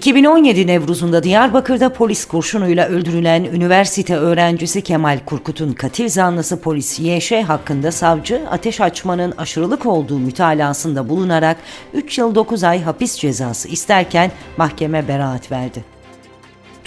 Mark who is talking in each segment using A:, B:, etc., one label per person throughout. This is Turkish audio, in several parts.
A: 2017 Nevruz'unda Diyarbakır'da polis kurşunuyla öldürülen üniversite öğrencisi Kemal Kurkut'un katil zanlısı polis YŞ hakkında savcı ateş açmanın aşırılık olduğu mütalasında bulunarak 3 yıl 9 ay hapis cezası isterken mahkeme beraat verdi.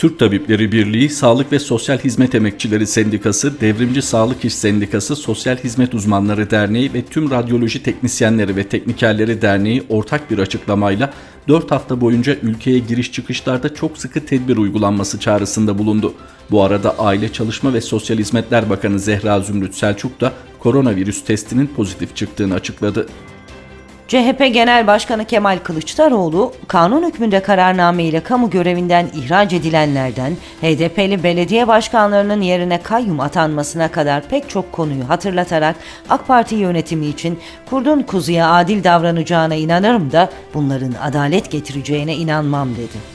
B: Türk Tabipleri Birliği, Sağlık ve Sosyal Hizmet Emekçileri Sendikası, Devrimci Sağlık İş Sendikası, Sosyal Hizmet Uzmanları Derneği ve tüm Radyoloji Teknisyenleri ve Teknikerleri Derneği ortak bir açıklamayla 4 hafta boyunca ülkeye giriş çıkışlarda çok sıkı tedbir uygulanması çağrısında bulundu. Bu arada Aile Çalışma ve Sosyal Hizmetler Bakanı Zehra Zümrüt Selçuk da koronavirüs testinin pozitif çıktığını açıkladı.
A: CHP Genel Başkanı Kemal Kılıçdaroğlu, kanun hükmünde kararname ile kamu görevinden ihraç edilenlerden HDP'li belediye başkanlarının yerine kayyum atanmasına kadar pek çok konuyu hatırlatarak AK Parti yönetimi için kurdun kuzuya adil davranacağına inanırım da bunların adalet getireceğine inanmam dedi.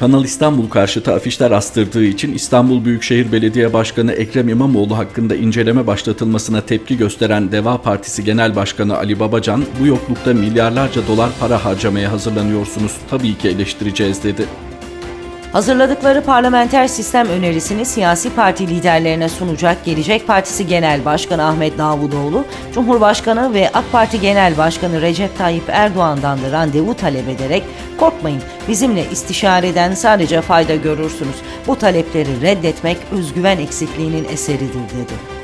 B: Kanal İstanbul karşıtı afişler astırdığı için İstanbul Büyükşehir Belediye Başkanı Ekrem İmamoğlu hakkında inceleme başlatılmasına tepki gösteren Deva Partisi Genel Başkanı Ali Babacan, bu yoklukta milyarlarca dolar para harcamaya hazırlanıyorsunuz, tabii ki eleştireceğiz dedi.
A: Hazırladıkları parlamenter sistem önerisini siyasi parti liderlerine sunacak Gelecek Partisi Genel Başkanı Ahmet Davutoğlu, Cumhurbaşkanı ve AK Parti Genel Başkanı Recep Tayyip Erdoğan'dan da randevu talep ederek korkmayın bizimle istişareden sadece fayda görürsünüz. Bu talepleri reddetmek özgüven eksikliğinin eseridir dedi.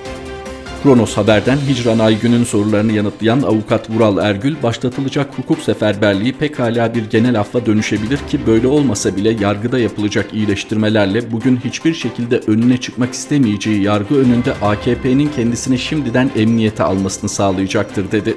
B: Kronos Haber'den Hicran Aygün'ün sorularını yanıtlayan avukat Vural Ergül, başlatılacak hukuk seferberliği pekala bir genel affa dönüşebilir ki böyle olmasa bile yargıda yapılacak iyileştirmelerle bugün hiçbir şekilde önüne çıkmak istemeyeceği yargı önünde AKP'nin kendisini şimdiden emniyete almasını sağlayacaktır dedi.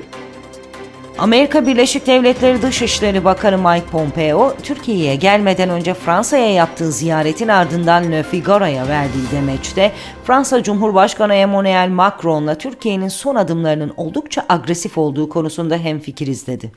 A: Amerika Birleşik Devletleri Dışişleri Bakanı Mike Pompeo, Türkiye'ye gelmeden önce Fransa'ya yaptığı ziyaretin ardından Le Figaro'ya verdiği demeçte Fransa Cumhurbaşkanı Emmanuel Macron'la Türkiye'nin son adımlarının oldukça agresif olduğu konusunda hemfikiriz dedi.